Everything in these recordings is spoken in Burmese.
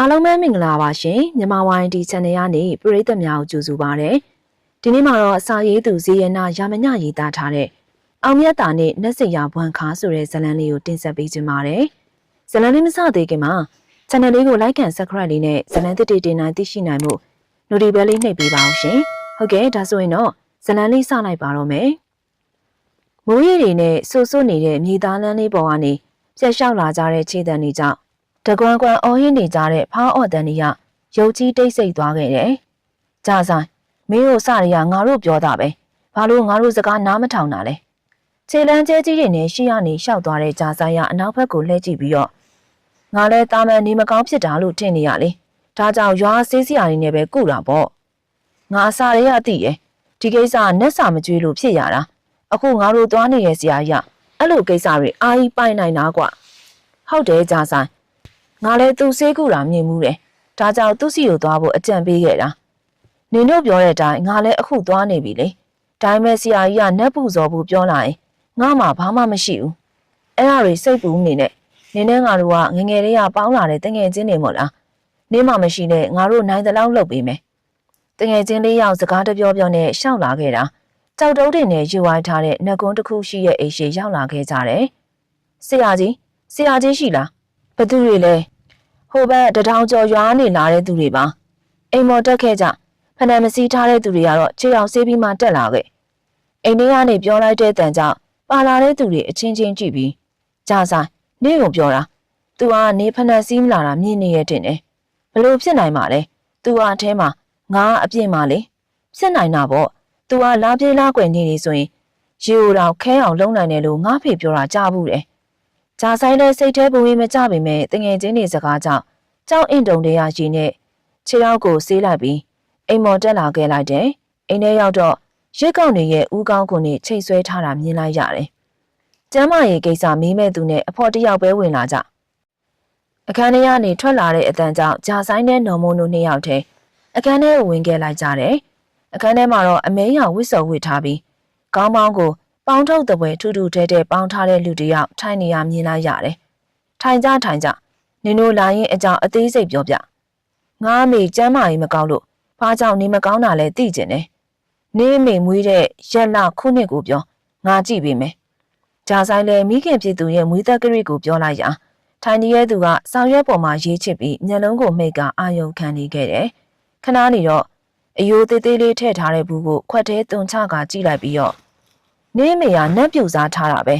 အားလုံးပဲမင်္ဂလာပါရှင်မြန်မာဝိုင်းဒီ channel ကနေပရိသတ်များကိုကြိုဆိုပါရစေဒီနေ့မှာတော့အစာရေးသူဇေယနာရာမညရေးသားထားတဲ့အောင်မြတ်တာနဲ့နှက်စရာဘွမ်ခါဆိုတဲ့ဇာတ်လမ်းလေးကိုတင်ဆက်ပေးခြင်းပါတယ်ဇာတ်လမ်းလေးမစသေးခင်မှာ channel လေးကို like and subscribe လေးနဲ့ဇာတ်လမ်းတစ်တွေတင်နိုင်သိရှိနိုင်မှု notification လေးနှိပ်ပေးပါအောင်ရှင်ဟုတ်ကဲ့ဒါဆိုရင်တော့ဇာတ်လမ်းလေးစလိုက်ပါတော့မယ်မိုးရေတွေနဲ့ဆူဆူနေတဲ့မြေသားလမ်းလေးပေါ်ကနေပြက်လျှောက်လာကြတဲ့ခြေတံတွေကြောင့် တကွမ်းကွမ်းအော်ဟင်းနေကြတဲ့ဖားအော်တန်တွေကရုပ်ကြီးတိတ်ဆိတ်သွားခဲ့တယ်။ကြာဆိုင်မင်းတို့စရရငါတို့ပြောတာပဲ။ဘာလို့ငါတို့စကားနားမထောင်တာလဲ။ခြေလန်းကျဲကြီးတွေနဲ့ရှေ့ကနေရှောက်သွားတဲ့ကြာဆိုင်ရအနောက်ဘက်ကိုလှည့်ကြည့်ပြီးတော့ငါလဲတာမန်နေမကောင်းဖြစ်တာလို့ထင်နေရလေ။ဒါကြောင့်ရွာဆေးစရာတွေနဲ့ပဲကုတာပေါ့။ငါအစာတွေကသိရဲ့။ဒီကိစ္စကနက်စာမကျွေးလို့ဖြစ်ရတာ။အခုငါတို့သွားနေတဲ့ဆရာကြီးကအဲ့လိုကိစ္စတွေအာကြီးပိုင်နိုင်တာကွ။ဟုတ်တယ်ကြာဆိုင် ငါလည်းသူ့ဆေးကူတာမြင်မှုတယ်။ဒါကြောင့်သူ့စီကိုသွားဖို့အကြံပေးခဲ့တာ။နင်တို့ပြောတဲ့အတိုင်းငါလည်းအခုသွားနေပြီလေ။ဒါပေမဲ့ဆရာကြီးကနတ်ပူဇော်ဖို့ပြောလာရင်ငါမှဘာမှမရှိဘူး။အဲ့ဒါတွေစိတ်ပူနေနဲ့နင်နဲ့ငါတို့ကငငယ်လေးကပေါင်းလာတဲ့တငယ်ချင်းတွေမို့လား။နင်မှမရှိနဲ့ငါတို့နိုင်တဲ့လောက်လုပ်ပေးမယ်။တငယ်ချင်းလေးယောက်စကားတပြောပြောနဲ့ရှောက်လာခဲ့တာ။ကြောက်တုံးတွေနဲ့ယူဝိုင်းထားတဲ့နှကုန်းတစ်ခုရှိရဲ့အိမ်ရှိရောက်လာခဲ့ကြတယ်။ဆရာကြီးဆရာကြီးရှိလား။ ဘသူတွေလဲဟိုဘက်တထောင်ကျော်ရွာနေလာတဲ့သူတွေပါအိမ်မော်တက်ခဲ့ကြဖနံမစီးထားတဲ့သူတွေကတော့ခြေအောင်ဆေးပြီးမှတက်လာခဲ့အိမ်ထဲကနေပြောလိုက်တဲ့တန်ကြောင့်ပါလာတဲ့သူတွေအချင်းချင်းကြည့်ပြီးကြာဆိုင်နေကိုပြောတာသူကနေဖနံစီးမလာတာမြင်နေရတဲ့နဲ့ဘလို့ဖြစ်နိုင်မှာလဲသူကအထဲမှာငါအပြစ်မှလေဖြစ်နိုင်တာပေါ့သူကလာပြေးလာကွယ်နေနေဆိုရင်ရေိုတော်ခဲအောင်လုံးနိုင်တယ်လို့ငါဖေပြောတာကြားဘူးတယ် ဂျာဆိုင်တဲ့စိတ်แท้ပုံဝေးမကြပေမဲ့တငယ်ချင်းတွေစကားကြောင့်ကြောက်အင်တုံတွေကရည်နဲ့ခြေထောက်ကိုဆေးလိုက်ပြီးအိမ်မော်တက်လာခဲ့လိုက်တယ်။အိမ်ထဲရောက်တော့ရစ်ကောင်တွေရဲ့ဦးကောင်းကိုနဲ့ချိတ်ဆွဲထားတာမြင်လိုက်ရတယ်။ကျမ်းမာရေးကိစ္စမေးမဲ့သူနဲ့အဖေါ်တယောက်ပဲဝင်လာကြ။အခန်းထဲကနေထွက်လာတဲ့အတန်ကြောင့်ဂျာဆိုင်နဲ့နော်မုံတို့နှစ်ယောက်ထဲအခန်းထဲကိုဝင်ခဲ့လိုက်ကြတယ်။အခန်းထဲမှာတော့အမဲရောင်ဝစ်စုံဝစ်ထားပြီးခေါင်းပေါင်းကို ပေါင်းထုတ်တဲ့ပွဲထူးထူးထဲထဲပေါင်းထားတဲ့လူတယောက်ထိုင်နေရမြင်လိုက်ရတယ်။ထိုင်ကြထိုင်ကြနင်တို့လာရင်အကြောင်းအသေးစိတ်ပြောပြ။ငါအမေကျမ်းမာရေးမကောင်းလို့ဘာကြောင့်နေမကောင်းတာလဲသိကျင်တယ်။နေအမေမွေးတဲ့ရက်လခုနှစ်ကိုပြောငါကြည့်ပေးမယ်။ဂျာဆိုင်လည်းမိခင်ဖြစ်သူရဲ့မွေးသက်ကလေးကိုပြောလိုက်ရာထိုင်နေတဲ့သူကဆောင်ရွက်ပေါ်မှာရေးချစ်ပြီးမျက်လုံးကိုမှိတ်ကအာယုံခံနေခဲ့တယ်။ခဏနေတော့အယိုးသေးသေးလေးထည့်ထားတဲ့ဘူးကိုခွက်သေးသွန်ချကကြည့်လိုက်ပြီးတော့ နင်းမေကနတ်ပြူစားထားတာပဲ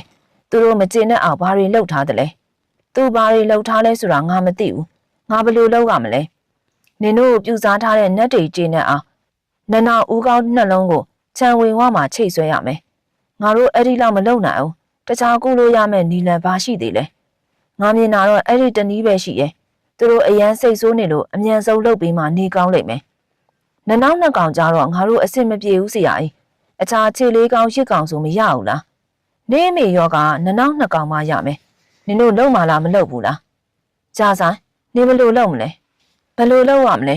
သူတို့မကျေနပ်အောင်ဘာတွေလှုပ်ထားတယ်လဲသူဘာတွေလှုပ်ထားလဲဆိုတာငါမသိဘူးငါဘယ်လိုလုပ်ရမလဲနင်တို့ပြူစားထားတဲ့နတ်တွေကျေနပ်အောင်နနာဦးကောင်းနှလုံးကိုခြံဝင်ဝမှာချိတ်ဆွဲရမယ်ငါတို့အဲ့ဒီလောက်မလုပ်နိုင်ဘူးတခြားကုလို့ရမယ့်နီလန်ဘာရှိသေးလဲငါမြင်တာတော့အဲ့ဒီတနည်းပဲရှိရဲ့သူတို့အရန်စိတ်ဆိုးနေလို့အမြန်ဆုံးလုပ်ပြီးမှနေကောင်းလိမ့်မယ်နနောက်နှစ်ကောင်ကြတော့ငါတို့အစ်စ်မပြေဘူးဆရာကြီး အခြားခြေလေးကောင်ရှစ်ကောင်ဆိုမရဘူးလားနေမေယောကနနောက်နှစ်ကောင်မှရမယ်နင်တို့လုံမလားမလုံဘူးလားကြာဆိုင်နေဘလို့လုံမလဲဘလို့လုံရမလဲ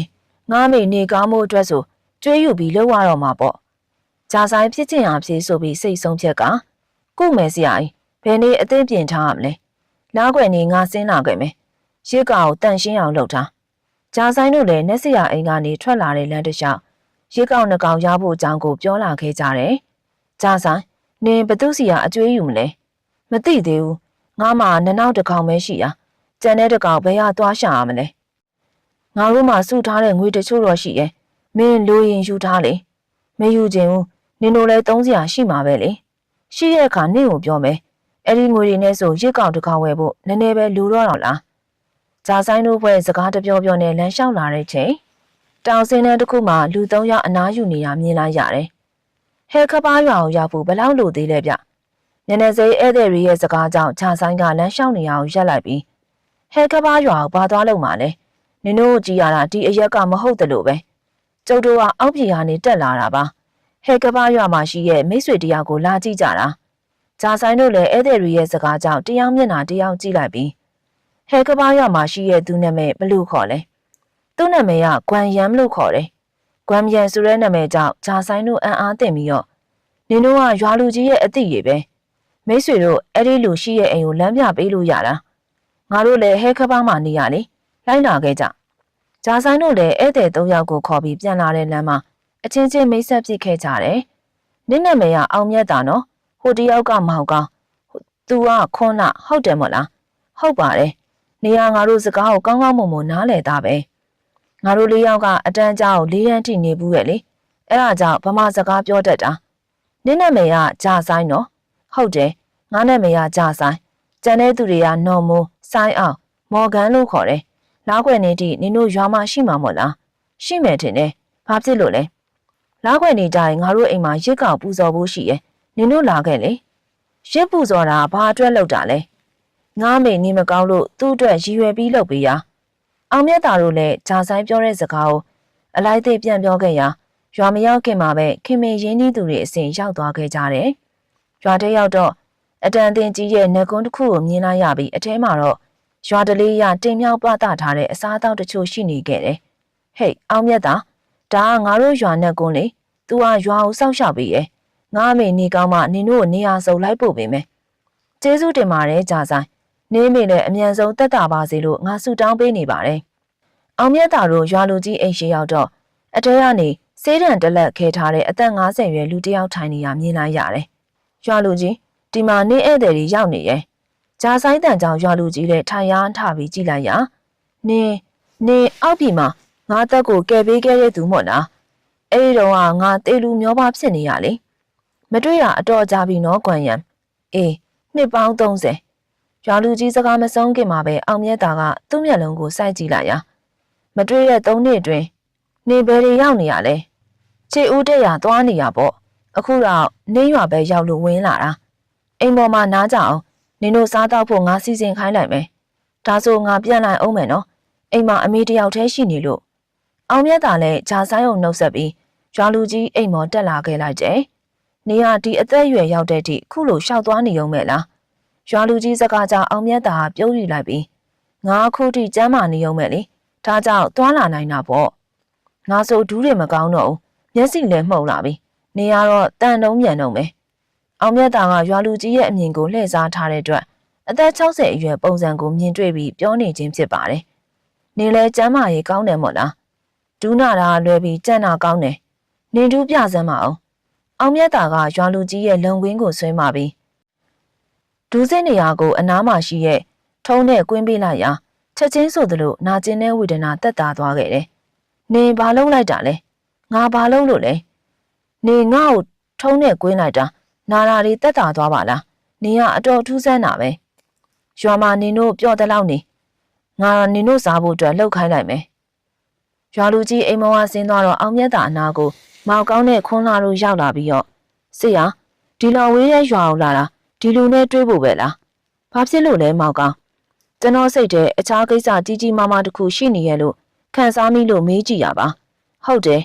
ငားမေနေကောင်းမှုအတွက်ဆိုကျွေးယူပြီးလုံရတော့မှာပေါ့ကြာဆိုင်ဖြစ်ချင်အောင်ဖြေဆိုပြီးစိတ်ဆုံးဖြက်ကကုမယ်ဆရာကြီးဘယ်နေ့အသိပြင်ထားရမလဲလားွယ်နေငါဆင်းလာခဲ့မယ်ရစ်ကောင်တန်ရှင်းအောင်လုပ်ထားကြာဆိုင်တို့လည်းနက်စရာအိမ်ကနေထွက်လာတဲ့လမ်းတစ်လျှောက် ရေကောင်နှကောင်ရဖို့အကြောင်းကိုပြောလာခဲ့ကြတယ်။ကြာဆိုင်နင်ဘသူစီကအကျွေးယူမလဲ။မသိသေးဘူး။ငါမှနနောက်တစ်ကောင်ပဲရှိတာ။ကြံတဲ့တစ်ကောင်ဘယ်ရသွားရှာရမလဲ။ငါတို့မှစုထားတဲ့ငွေတချို့တော့ရှိရဲ့။မင်းလိုရင်ယူထားလေ။မယူခြင်းဘူး။နင်တို့လည်းသုံးစရာရှိမှာပဲလေ။ရှိတဲ့အခါနင့်ကိုပြောမယ်။အဲ့ဒီငွေတွေနဲ့ဆိုရစ်ကောင်တစ်ကောင်ဝယ်ဖို့နည်းနည်းပဲလူတော့တော့လား။ဂျာဆိုင်တို့ဘွဲစကားတပြောပြောနဲ့လမ်းလျှောက်လာတဲ့ချိန် တောင်စင်းတဲ့တစ်ခုမှာလူသုံးယောက်အနားယူနေရမြင်လိုက်ရတယ်။ဟဲခပားရွာကိုရောက်ဖို့ဘယ်လောက်လိုသေးလဲဗျ။ညနေစိဧည့်သည်တွေရဲ့စကားကြောင့်ခြာဆိုင်ကလမ်းလျှောက်နေအောင်ရက်လိုက်ပြီးဟဲခပားရွာကိုဘာသွားလို့မှလဲ။နင်တို့ကြည်ရတာဒီအရက်ကမဟုတ်တယ်လို့ပဲ။ကျုပ်တို့ကအောက်ပြည်ကနေတက်လာတာပါ။ဟဲကပားရွာမှာရှိရဲ့မိတ်ဆွေတယောက်ကိုလာကြည့်ကြတာ။ဂျာဆိုင်တို့လည်းဧည့်သည်တွေရဲ့စကားကြောင့်တယောက်မျက်နှာတယောက်ကြည့်လိုက်ပြီးဟဲကပားရွာမှာရှိရဲ့သူနာမည်ဘလို့ခေါ်လဲ။ သူ့နာမည်ကဂွမ်ယမ်လို့ခေါ်တယ်။ဂွမ်ယမ်ဆိုတဲ့နာမည်ကြောင့်ဂျာဆိုင်တို့အံ့အားသင့်ပြီးတော့နင်တို့ကရွာလူကြီးရဲ့အသိတွေပဲ။မိတ်ဆွေတို့အဲ့ဒီလူရှိရဲ့အိမ်ကိုလမ်းပြပေးလို့ရတာ။ငါတို့လည်းဟဲခပားမှနေရလေ။လိုက်လာခဲ့ကြဂျာဆိုင်တို့လည်းဧည့်သည်၃ယောက်ကိုခေါ်ပြီးပြန်လာတဲ့လမ်းမှာအချင်းချင်းမိတ်ဆက်ဖြစ်ခဲ့ကြတယ်။နင့်နာမည်ကအောင်မြတ်တာနော်။ဟိုတယောက်ကမောင်ကောင်း။ तू ကခွန်းနာဟုတ်တယ်မို့လား။ဟုတ်ပါတယ်။နေရာငါတို့စကားကိုကောင်းကောင်းမွန်မွန်နားလည်တာပဲ။ ငါတို့လေးယောက်ကအတန်းကြားကိုလေးတန်းထိနေဘူးရဲ့လေ။အဲ့ဒါကြောင့်ဗမာစကားပြောတတ်တာ။နင့်နာမည်ကဂျာဆိုင်နော်။ဟုတ်တယ်။ငါနာမည်ကဂျာဆိုင်။ကျန်တဲ့သူတွေကနော်မိုးဆိုင်းအောင်မော်ဂန်လို့ခေါ်တယ်။လားခွေနေတိနင်တို့ရွာမှာရှိမှာမို့လား။ရှိမယ်ထင်တယ်။ဘာဖြစ်လို့လဲ။လားခွေနေကြရင်ငါတို့အိမ်မှာရစ်ကောက်ပူဇော်ဖို့ရှိရဲ့။နင်တို့လာခဲ့လေ။ရစ်ပူဇော်တာဘာအတွက်လုပ်တာလဲ။ငါမေနေမကောင်းလို့သူ့အတွက်ရည်ရွယ်ပြီးလုပ်ပေးရ။ အောင်မြတ်တာတို့လည်းဂျာဆိုင်ပြောတဲ့စကားကိုအလိုက်သေးပြန်ပြောခဲ့ရာရွာမရောက်ခင်မှာပဲခင်မင်းရင်းနှီးသူတွေအစဉ်ရောက်သွားခဲ့ကြတယ်။ရွာတဲ့ရောက်တော့အတန်အသင်ကြီးရဲ့နှကွန်းတစ်ခုကိုမြင်လိုက်ရပြီးအထဲမှာတော့ရွာတလေးရတင်မြောက်ပသထားတဲ့အစားအသောက်တချို့ရှိနေခဲ့တယ်။ဟေ့အောင်မြတ်တာဒါကငါတို့ရွာနဲ့ကွန်းလေ။ तू ကရွာကိုစောက်ရှောက်ပြီးရဲ့။ငါအမေနေကောင်းမှနင်တို့ကိုနေရာစုံလိုက်ပို့ပေးမယ်။ကျေးဇူးတင်ပါတယ်ကြာဆိုင်။ နေမေလည်းအမြန်ဆုံးတက်တာပါစေလို့ငါဆုတောင်းပေးနေပါတယ်။အောင်မြတ်တာတို့ရွာလူကြီးအိမ်ရှိရောက်တော့အတဲကနေစေးတံတလက်ခဲထားတဲ့အသက်50ရွယ်လူတစ်ယောက်ထိုင်နေရမြင်လိုက်ရတယ်။ရွာလူကြီးဒီမှာနေဧည့်သည်တွေရောက်နေရဲ့။ဂျာဆိုင်တန်ကြောင်ရွာလူကြီးလည်းထိုင်ရမ်းထပြီးကြည့်လိုက်ရ။နင်းနင်းအောက်ပြီမှာငါတက်ကိုကယ်ပေးခဲ့တဲ့သူမို့လား။အဲ့ဒီတော့ကငါတေလူမျောပါဖြစ်နေရလေ။မတွေ့ရအတော်ကြပြီနော်ကွမ်ရံ။အေးနှစ်ပေါင်း30 ရွာလူကြီးစကားမဆုံးခင်မှာပဲအောင်မြတ်တာကသူ့မျက်လုံးကိုစိုက်ကြည့်လိုက်ရ။မတွေ့တဲ့၃နှစ်အတွင်းနေဘယ်တွေရောက်နေရလဲ။ခြေဦးတက်ရသွားနေရပေါ့။အခုတော့နေရွာပဲရောက်လို့ဝင်လာတာ။အိမ်ပေါ်မှာနားကြအောင်နင်တို့စားတော့ဖို့ငါစီစဉ်ခိုင်းလိုက်မယ်။ဒါဆိုငါပြန်လိုက်အောင်မယ်နော်။အိမ်မှာအမေတယောက်တည်းရှိနေလို့အောင်မြတ်တာလည်းဂျာဆိုင်ုံနှုတ်ဆက်ပြီးရွာလူကြီးအိမ်မော်တက်လာခဲ့လိုက်တယ်။နေရဒီအသက်အရွယ်ရောက်တဲ့အထိခုလိုရှောက်သွားနေုံမဲ့လား။ ရွာလူကြီးစကားကြောင့်အောင်မြတ်တာပြုံးယူလိုက်ပြီးငါအခုထိကျမ်းမာနေုံမဲ့လေ။ဒါကြောင့်သွားလာနိုင်တာပေါ့။ငါဆိုဒူးတွေမကောင်းတော့ဘူး။မျက်စိလည်းမှုန်လာပြီ။နေရတော့တန်တုံးမြန်တော့မယ်။အောင်မြတ်တာကရွာလူကြီးရဲ့အမြင်ကိုလှည့်စားထားတဲ့အတွက်အသက်60အရွယ်ပုံစံကိုမြင်တွေ့ပြီးပြောနေခြင်းဖြစ်ပါတယ်။နေလဲကျမ်းမာရေးကောင်းတယ်မို့လား။ဒူးနာတာလွယ်ပြီးကြံ့နာကောင်းတယ်။နေဒူးပြစမ်းမအောင်။အောင်မြတ်တာကရွာလူကြီးရဲ့လုံကွင်းကိုဆွဲမှပြီး ဒူးစင်းနေရာကိုအနားမှာရှိရဲ့ထုံးနဲ့ကွင်းပေးလိုက်ရာချက်ချင်းဆိုသလိုနာကျင်တဲ့ဝေဒနာတက်တာသွားခဲ့တယ်။နေဘာလုံးလိုက်တာလဲ။ငါဘာလုံးလို့လဲ။နေငါ့ကိုထုံးနဲ့ကွင်းလိုက်တာနာရာတွေတက်တာသွားပါလား။နေကအတော်ထူးဆန်းတာပဲ။ရွာမှာနင်တို့ပြော့တဲ့လောက်နေငါနင်တို့စားဖို့အတွက်လှုပ်ခိုင်းလိုက်မယ်။ရွာလူကြီးအိမ်မောကဆင်းသွားတော့အောင်မြတ်တာအနာကိုမောက်ကောင်းတဲ့ခွန်းလာတို့ရောက်လာပြီးတော့စစ်ရဒီလော်ဝေးရဲ့ရွာကိုလာတာ ဒီလူနဲ့တွေ့ဖို့ပဲလား။ဘာဖြစ်လို့လဲမောက်ကောင်းကျွန်တော်စိတ်ထဲအခြားကိစ္စကြီးကြီးမားမားတစ်ခုရှိနေရဲ့လို့ခံစားမိလို့မေးကြည့်ရပါ။ဟုတ်တယ်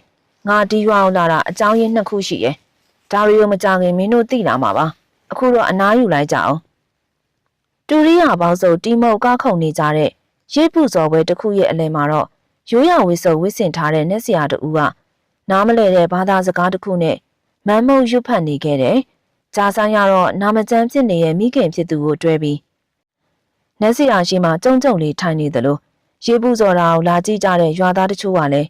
ငါဒီရွာကိုလာတာအကြောင်းရင်းနှစ်ခုရှိရဲ့။ဒါရီကိုမကြခင်မင်းတို့သိလာမှာပါ။အခုတော့အနားယူလိုက်ကြအောင်။တူရိယာပေါင်းစုံတီမုတ်ကားခုံနေကြတဲ့ရိပ်ပူဇော်ပွဲတစ်ခုရဲ့အလယ်မှာတော့ရိုးရဝစ်စုံဝစ်စင်ထားတဲ့နက်ဆရာတူကနားမလဲတဲ့ဘာသာစကားတစ်ခုနဲ့မမ်းမုံရွတ်ဖတ်နေခဲ့တယ်။ ကြာဆိုင်ရတော့နာမကျန်းဖြစ်နေတဲ့မိခင်ဖြစ်သူကိုတွဲပြီးနက်ဆရာရှိမှကြုံကြုံလေးထိုင်နေသလိုရေပူဇော်တာကိုလာကြည့်ကြတဲ့ရွာသားတချို့ကလည်း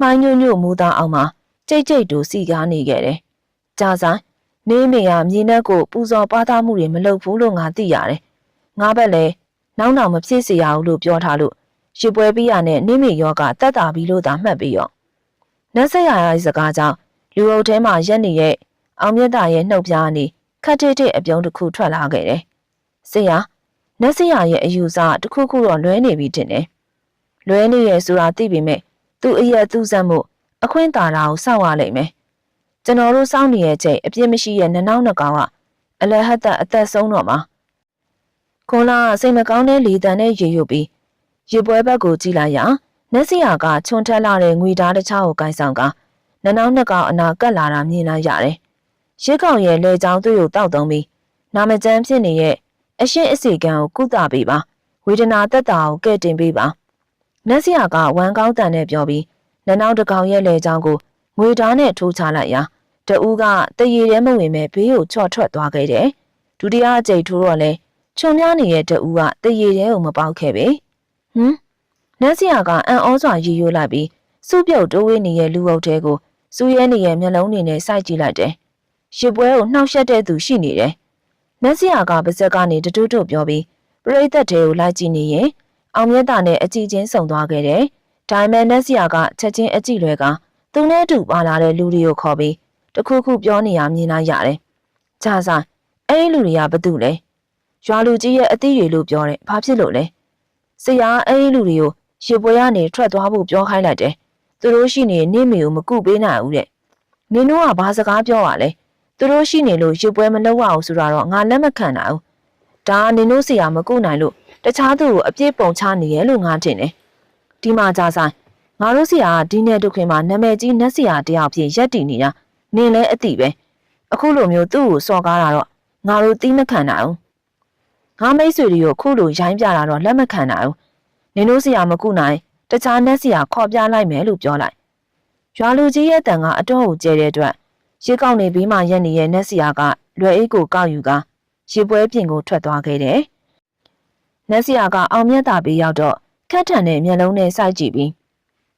မှိုင်းညွညွမူသားအောင်မှာကြိတ်ကြိတ်တူစီကားနေခဲ့တယ်။ကြာဆိုင်နေမေကမြေနဲ့ကိုပူဇော်ပါသားမှုတွေမလုပ်ဘူးလို့ငါသိရတယ်။ငါဘက်လည်းနောက်နောက်မဖြစ်စေရဘူးလို့ပြောထားလို့ရှစ်ပွဲပြီးရနဲ့နေမေယောကတက်တာပြီလို့သာမှတ်ပြီးရောနတ်ဆက်ရရစကားကြောင့်လူအုပ်ထဲမှာရက်နေရဲ့ အောင်မြတ်တာရဲ့နှုတ်ပြားနေခတ်တဲ့တဲ့အပြုံးတစ်ခုထွက်လာခဲ့တယ်။ဆရာနတ်ဆရာရဲ့အယူဆတစ်ခုခုတော့လွဲနေပြီတင်တယ်။လွဲနေရဲ့ဆိုတာသိပေမဲ့သူ့အရက်သူ့ဆက်မှုအခွင့်တာတာကိုစောက်ရလိမ့်မယ်။ကျွန်တော်တို့စောင့်နေရဲ့ချိန်အပြစ်မရှိရဲ့နနောင်းနှကောင်ကအလဟတ်သက်အသက်ဆုံးတော့မှာ။ခွန်လာစိတ်မကောင်းတဲ့လေတံနဲ့ရေရွတ်ပြီးရေပွဲဘက်ကိုကြည့်လိုက်ရာနက်စီယာကချွန်ထက်လာတဲ့ငွေသားတစ်ချောင်းကိုကိုင်းဆောင်ကနနောင်းနှစ်ကောင်အနာကတ်လာတာမြင်လိုက်ရတယ်။ ရစ်ကောင်ရဲ့လေချောင်းသူ့ကိုတောက်သုံးပြီးနာမကျန်းဖြစ်နေရဲ့အရှင်းအစီကံကိုကုသပေးပါဝေဒနာတက်တာကိုကဲ့တင်ပေးပါနက်စီယာကဝမ်းကောင်းတန်နဲ့ပြောပြီးနနောင်းတစ်ကောင်ရဲ့လေချောင်းကိုငွေသားနဲ့ထိုးချလိုက်ရာတဦးကတရေထဲမဝင်မဲ့ဘေးကိုချော့ထွက်သွားခဲ့တယ်။ဒုတိယအကြိမ်ထိုးတော့လဲချွန်များနေတဲ့တဦးကတရေထဲကိုမပေါက်ခဲ့ပဲ။ဟမ်နနတ်ဆရာကအံ့ဩစွာရီယိုလိုက်ပြီးစုပြုတ်တိုးဝေးနေတဲ့လူအုပ်ထဲကိုစူးရဲနေတဲ့မျက်လုံးတွေနဲ့စိုက်ကြည့်လိုက်တယ်။ ရှစ်ပွဲကိုနှောက်ယှက်တဲ့သူရှိနေတယ်။နတ်ဆရာကပါဇက်ကနေတတွတ်တွတ်ပြောပြီးပရိသတ်တွေကိုလိုက်ကြည့်နေရင်အောင်မြတ်တာနဲ့အကြည့်ချင်းဆုံသွားခဲ့တယ်။ဒါပေမဲ့နတ်ဆရာကချက်ချင်းအကြည့်လွဲကသူနဲ့အတူပါလာတဲ့လူတွေကိုခေါ်ပြီးတခုခုပြောနေရမြင်လိုက်ရတယ်။ကြာဆိုင်အဲ့ဒီလူတွေကဘာတူလဲ။ရွာလူကြီးရဲ့အသီးတွေလို့ပြောတယ်။ဘာဖြစ်လို့လဲ။ဆရာအဲ့ဒီလူတွေကိုရေပွဲကနေထွက်သွားဖို့ပြောခိုင်းလိုက်တယ်။သူတို့ရှိနေနေမေကိုမကုပေးနိုင်ဘူးတဲ့။နင်တို့ကဘာစကားပြောရလဲ။ သူတို့ရှိနေလို့ရေပွဲမလုပ်ရအောင်ဆိုတော့ငါလက်မခံနိုင်ဘူး။ဒါနင်တို့ဆရာမကုနိုင်လို့တခြားသူကိုအပြစ်ပုံချနေရလို့ငါထင်တယ်။ဒီမှာကြာဆိုင်ငါတို့ဆရာကဒီနေ့ဒုက္ခမှာနာမည်ကြီးနတ်ဆရာတယောက်ဖြစ်ရက်တည်နေတာနင်လည်းအတိပဲ။အခုလိုမျိုးသူ့ကိုစော်ကားတာတော့ငါတို့တီးမခံနိုင်ဘူး။ငါမိတ်ဆွေတွေကိုခုလိုရိုင်းပြတာတော့လက်မခံနိုင်ဘူး။နင်တို့ဆရာမကုနိုင်တခြားနတ်ဆရာခေါ်ပြလိုက်မယ်လို့ပြောလိုက်။ရွာလူကြီးရဲ့တန်ကအတော့ကိုကျဲတဲ့အတွက် ရေကောက်နေပြီးမှရက်နေတဲ့နတ်ဆရာကလွယ်အိတ်ကိုကောက်ယူကရေပွဲပြင်ကိုထွက်သွားခဲ့တယ်။နတ်ဆရာကအောင်မြတ်တာပေးရောက်တော့ခက်ထန်တဲ့မျက်လုံးနဲ့စိုက်ကြည့်ပြီး